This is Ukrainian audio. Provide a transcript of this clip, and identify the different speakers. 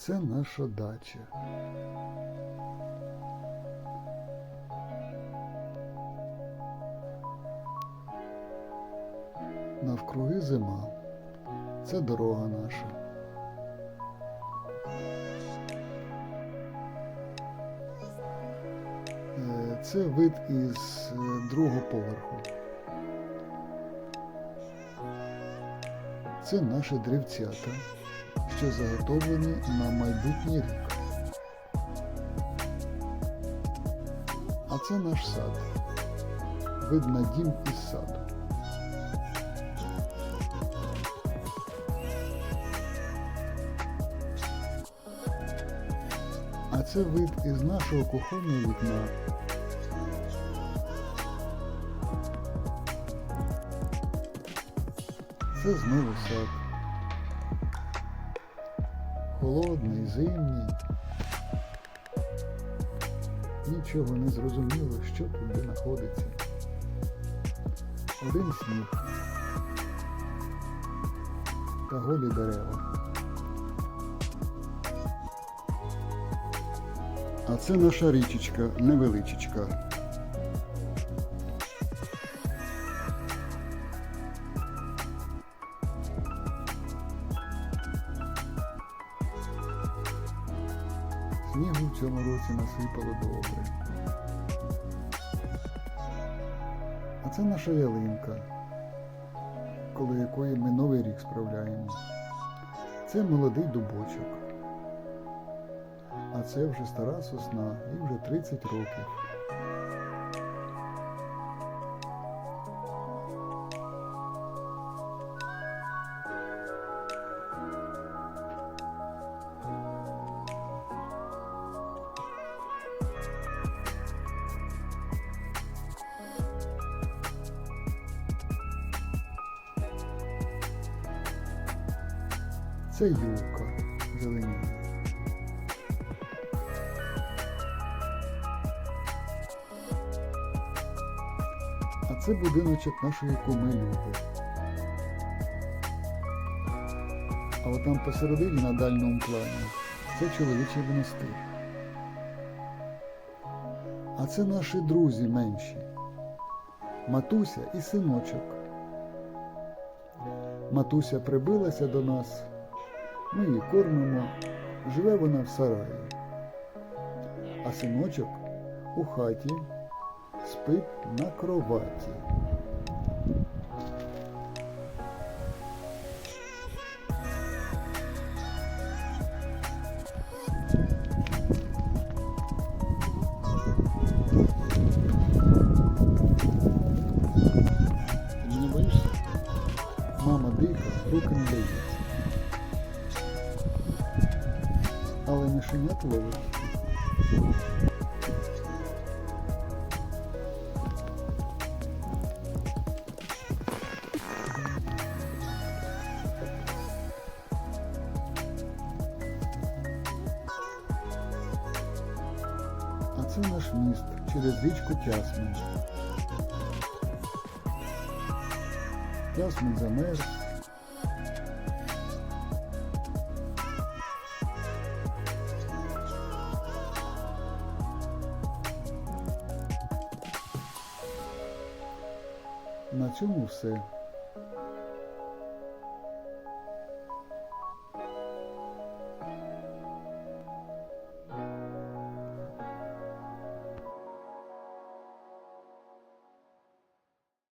Speaker 1: Це наша дача. Навкруги зима. Це дорога наша. Е, Це вид із е, другого поверху. Це наші дрівцята, що заготовлені на майбутній рік. А це наш сад. Видно дім із саду. А це вид із нашого кухонного вікна. Це знову сад. Холодний, зимній. Нічого не зрозуміло, що тут знаходиться. Один сніг та голі дерева. А це наша річечка, невеличечка. Снігу в цьому році насипало добре. А це наша ялинка, коло якої ми новий рік справляємо. Це молодий дубочок. А це вже стара сосна, їй вже 30 років. Це юлка зеленіє. А це будиночок нашої куми Люби. А от там посередині на дальньому плані це чоловічий монастир. А це наші друзі менші. Матуся і синочок. Матуся прибилася до нас, ми її кормимо, живе вона в сараї. А синочок у хаті спить на кроваті. Мама дика, руки Але мишенят ловить. А це наш міст через річку Тясмин. Тясмин замерз. На цьому все.